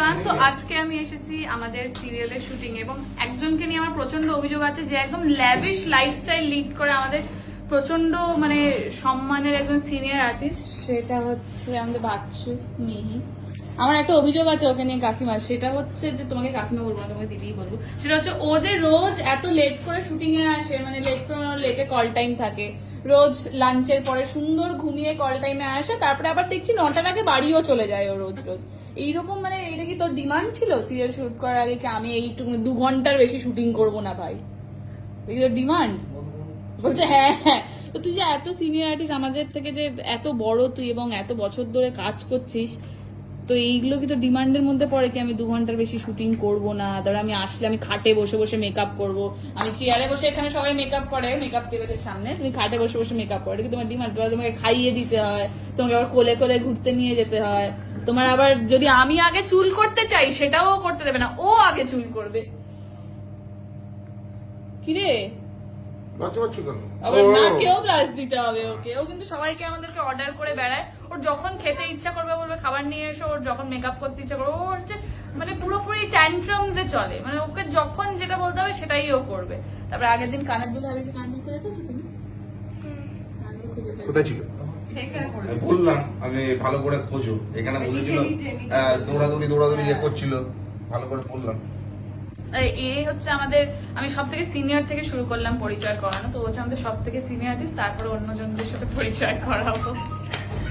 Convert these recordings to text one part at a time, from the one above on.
Everyone, তো আজকে আমি এসেছি আমাদের সিরিয়ালের শুটিং এবং একজনকে নিয়ে আমার প্রচণ্ড অভিযোগ আছে যে একদম ল্যাভিশ লাইফস্টাইল লিড করে আমাদের প্রচণ্ড মানে সম্মানের একজন সিনিয়র আর্টিস্ট সেটা হচ্ছে আমাদের বাচ্চু মিহি। আমার একটা অভিযোগ আছে ওকে নিয়ে কাকিমা সেটা হচ্ছে যে তোমাকে কাকিমা বলব না, তোমাকে দিদিই বলব। সেটা হচ্ছে ও যে রোজ এত লেট করে শুটিং এ আসে মানে লেট করে লেটে কল টাইম থাকে রোজ লাঞ্চের পরে সুন্দর ঘুমিয়ে কল টাইমে আসে, তারপরে আবার দেখছি নটার আগে বাড়িও চলে যায় ও রোজ রোজ। এইরকম মানে এটা কি তোর ডিমান্ড ছিল সিরিয়াল শুট করার আগে কি আমি এইটুকু দু ঘণ্টার বেশি শুটিং করব না ভাই? তোর ডিমান্ড বলছে হ্যাঁ হ্যাঁ। তো তুই যে এত সিনিয়র আর্টিস্ট আমাদের থেকে যে এত বড় তুই এবং এত বছর ধরে কাজ করছিস তো এইগুলো কি তো ডিমান্ডের মধ্যে পড়ে কি আমি দু ঘণ্টার বেশি শুটিং করব না? তারপরে আমি আসলে আমি খাটে বসে বসে মেকআপ করব। আমি চেয়ারে বসে এখানে সবাই মেকআপ করে মেকআপ টেবিলের সামনে। তুমি খাটে বসে বসে মেকআপ করো। কি তোমার ডিমান্ড? তোমাকে খাইয়ে দিতে হয়। তোমাকে আবার কোলে কোলে ঘুরতে নিয়ে যেতে হয়। তোমার আবার যদি আমি আগে চুল করতে চাই, সেটাও করতে দেবে না। ও আগে চুল করবে। কিরে? লজ্জা পাচ্ছ কেন? আবার ও, নাকেও ব্লাশ দিতে হবে ওকে। ও কিন্তু সবাইকে আমাদেরকে অর্ডার করে বেড়ায়। ওর যখন খেতে ইচ্ছা করবে বলবে খাবার নিয়ে এসো। ওর যখন মেকআপ করতে ইচ্ছা করবে ও হচ্ছে মানে পুরোপুরি ট্যান্ট্রাম যে চলে। মানে ওকে যখন যেটা বলতে হবে সেটাই ও করবে। তারপরে আগের দিন কানের দুল হারিয়েছে কানের দুল খুঁজে পেয়েছ তুমি। কোথায় ছিল? আমি বললাম আমি ভালো করে খোঁজো। এখানে বলেছিল দৌড়াদৌড়ি দৌড়াদৌড়ি ইয়ে করছিল। ভালো করে বললাম। এ হচ্ছে আমাদের আমি সব থেকে সিনিয়র থেকে শুরু করলাম পরিচয় করানো তো হচ্ছে আমাদের সব থেকে সিনিয়র আর্টিস্ট তারপরে অন্যজনদের সাথে পরিচয় করাবো।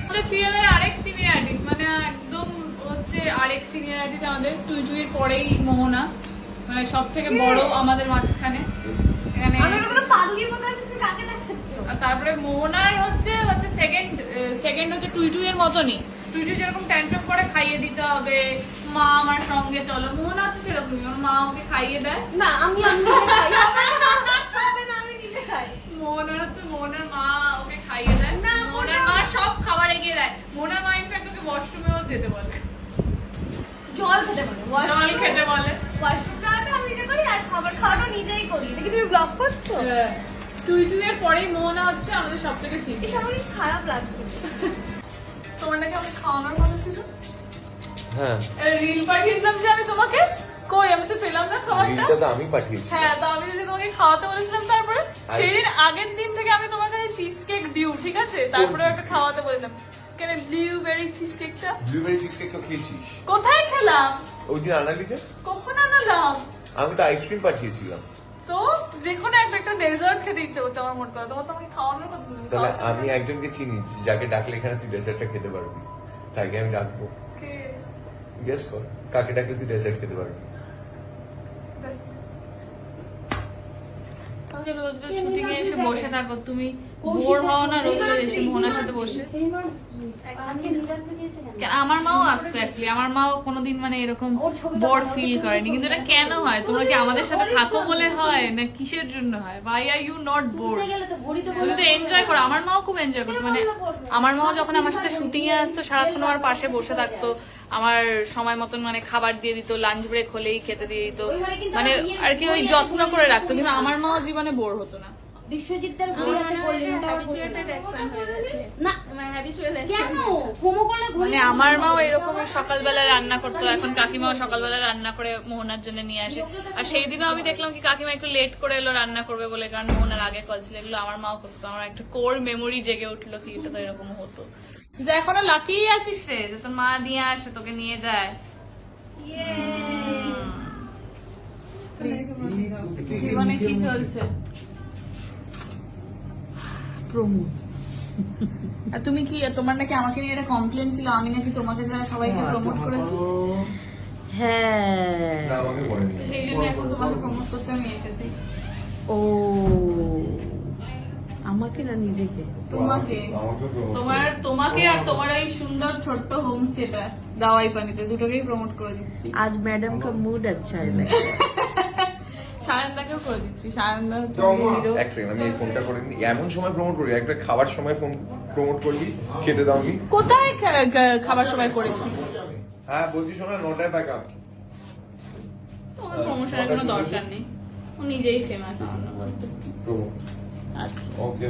আমাদের সিরিয়ালের আরেক সিনিয়র আর্টিস্ট মানে একদম হচ্ছে আরেক সিনিয়র আর্টিস্ট আমাদের টুই টুইয়ের পরেই মোহনা মানে সব থেকে বড় আমাদের মাঝখানে। এখানে তারপরে মোহনার হচ্ছে হচ্ছে সেকেন্ড সেকেন্ড হচ্ছে টুই টুইয়ের মতনই। টুই টুই যেরকম ট্যান্ট্রাম করে খাইয়ে দিতে হবে মা আমার সঙ্গে চলো। মোহনা হচ্ছে সেরকমই। ওর মা ওকে খাইয়ে দেয়। না আমি আমি মোহনার হচ্ছে মোহনার মা ওকে খাইয়ে দেয়। না, মোহনার মা সব খাবার এগিয়ে দেয়। মোহনার মা ইনফ্যাক্ট ওকে ওয়াশরুমেও যেতে বলে। জল খেতে পারো জল খেতে বলে। আমি নিজে করি আর খাবার খাওয়াটা নিজেই করি। এটা কি তুমি ব্লগ করছ? টুই টুইয়ের পরেই মোহনা হচ্ছে আমাদের সব থেকে আমার খারাপ লাগছে। তোমার নাকি আমাকে খাওয়ানোর কথা ছিল? হ্যাঁ। রিল পাঠিয়েছিলাম যে আমি তোমাকে কই আমি তো পেলাম না খাবারটা। রিলটা তো আমি পাঠিয়েছি হ্যাঁ তো আমি যদি তোমাকে খাওয়াতে বলেছিলাম তারপরে সেই দিন আগের দিন থেকে আমি তোমার কাছে চিজ কেক দিউ ঠিক আছে? তারপরে একটা খাওয়াতে বললাম কেন ব্লুবেরি চিজ কেকটা ব্লুবেরি চিজ কেক তো খেয়েছিস কোথায় খেলাম? ওই দিন আনালি যে কখন আনালাম? আমি তো আইসক্রিম পাঠিয়েছিলাম। তো যে কোনো একটা একটা ডেজার্ট খেতে ইচ্ছে করছে আমার মোট কথা তোমার তো আমাকে খাওয়ানোর কথা তাহলে আমি একজনকে চিনি যাকে ডাকলে এখানে তুই ডেজার্টটা খেতে পারবি। তাকে আমি ডাকবো। কে? গেস কর কাকে ডাকলে তুই ডেজার্ট খেতে পারবি? তাহলে রোজ রোজ শুটিং এ এসে বসে থাকো। তুমি বোর হও না রোজ রোজ এসে মোহনার সাথে বসে। আজকে নিরান্তে দিয়েছে কেন? কেন, আমার মাও আসতো অ্যাকচুয়ালি আমার মাও কোনোদিন মানে এরকম বোর ফিল করেনি। কিন্তু এটা কেন হয়? তোমরা কি আমাদের সাথে থাকো বলে হয়? না কিসের জন্য হয়? Why are you not bore enjoy করে। আমার মাও খুব এনজয় করতো। মানে আমার মাও যখন আমার সাথে শুটিং এ আসতো সারাক্ষণ আমার পাশে বসে থাকতো। আমার সময় মতন মানে খাবার দিয়ে দিত লাঞ্চ ব্রেক হলেই খেতে দিয়ে দিত। মানে আর কি ওই যত্ন করে রাখতো। কিন্তু আমার মাও জীবনে বোর হতো না। বিশ্বজিৎ তার ঘড়ি আছে না কেন? হোমো করলে ঘড়ি মানে আমার মাও এরকম সকালবেলা রান্না করতো এখন কাকিমাও সকালবেলা রান্না করে মোহনার জন্য নিয়ে আসে। আর সেই দিনও আমি দেখলাম কি কাকিমা একটু লেট করে এলো রান্না করবে বলে কারণ মোহনার আগে কল ছিল এগুলো আমার মাও করতো আমার একটা কোর মেমোরি জেগে উঠল কি এটা তো এরকম হতো। কিন্তু এখনও লাকিই আছিস রে যে তোর মা দিয়ে আসে তোকে নিয়ে যায়। জীবনে কি চলছে? প্রমোদ। আর তুমি কি তোমার নাকি আমাকে নিয়ে একটা কমপ্লেন ছিল আমি নাকি তোমাকে যারা সবাইকে প্রমোট করেছি। হ্যাঁ। সেই জন্য এখন তোমাকে প্রমোট করতে আমি এসেছি। ও আমাকে না নিজেকে? তোমাকে। তোমার তোমাকে আর তোমার সুন্দর ছোট্ট দাওয়াই পানিতে দুটোকেই প্রমোট আজ ম্যাডাম মুড আচ্ছা সায়নদাকেও করে দিচ্ছি। সায়নদা হচ্ছে হিরো এক সেকেন্ড আমি এই ফোনটা করে নিই। এমন সময় প্রমোট করি একটা খাবার সময় ফোন প্রমোট করবি খেতে দাওনি কোথায় খা- খা- খাবার সময় করেছি? হ্যাঁ বলছি শোনা নটায় প্যাক আপ তোমার প্রমোশনের কোনো দরকার নেই। ও নিজেই ফেমাস আমার ওকে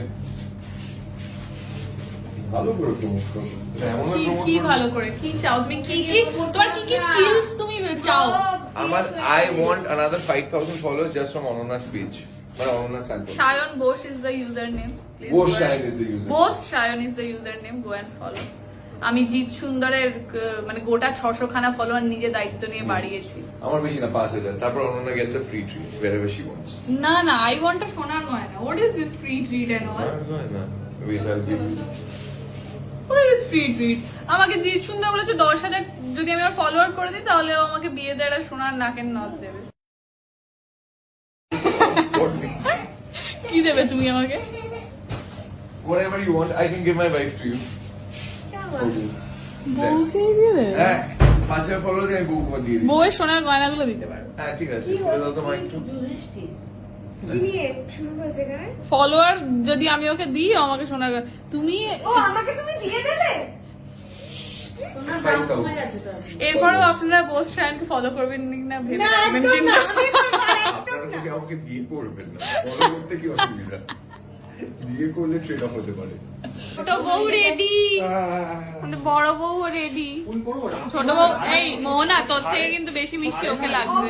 ভালো করে প্রমোট করো। এমন কি ভালো করে? কি চাও? তুমি কি কি তোমার কি কি স্কিলস তুমি চাও? আমার I want five thousand followers just from Ananya speech মানে Ananya Sayan Bose is the user name Bose shine is the user Bose Sayan is the user name go and follow আমি জিৎ সুন্দরের মানে গোটা ছশো খানা ফলোয়ার নিজে দায়িত্ব নিয়ে বাড়িয়েছি। আমার বেশি না পাঁচ হাজার। তারপর Ananya gets a free treat wherever she wants. না না আই ওয়ান্ট সোনার গয়না what is this free treat and all না। Give you what is free treat আমাকে জিৎ সুন্দর বলেছে দশ হাজার যদি আমি আমার ফলোয়ার করে দিই তাহলে ও আমাকে বিয়ে দেয় সোনার নাকের নথ দেবে। কি দেবে তুমি আমাকে? Whatever you want I can give my wife to you. হ্যাঁ বউয়ের সোনার গয়নাগুলো দিতে পারো। হ্যাঁ ঠিক আছে করে দাও তো মাইক ফলোয়ার যদি আমি ওকে দিই আমাকে শোনার তুমি ও আমাকে তুমি দিয়ে দেবে? এরপরেও আপনারা বোস শায়নকে ফলো করবেন না ভেবে রাখবেন একদম কিন্তু না? আমি পারব না। আপনারা যদি আমাকে বিয়ে করবেন না ফলো করতে কি অসুবিধা? বিয়ে করলে ট্রেড অফ হতে পারে। ছোট বউ রেডি মানে বড় বউ রেডি ছোট বউ এই মোহনা তোর থেকে কিন্তু বেশি মিষ্টি ওকে লাগবে।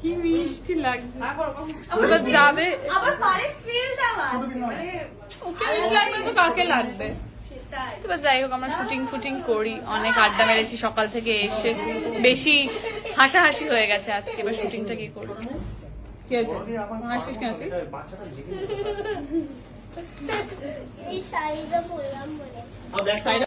কি মিষ্টি লাগছে। যাবে মানে ওকে মিষ্টি লাগবে তো কাকে লাগবে? তবে যাই হোক আমরা শুটিং ফুটিং করি। অনেক আড্ডা মেরেছি সকাল থেকে এসে। বেশি হাসাহাসি হয়ে গেছে আজকে এবার শুটিংটা কি করব? কি হয়েছে হাসিস কেন তুই? এই শাড়িটা পরলাম বলে। তাই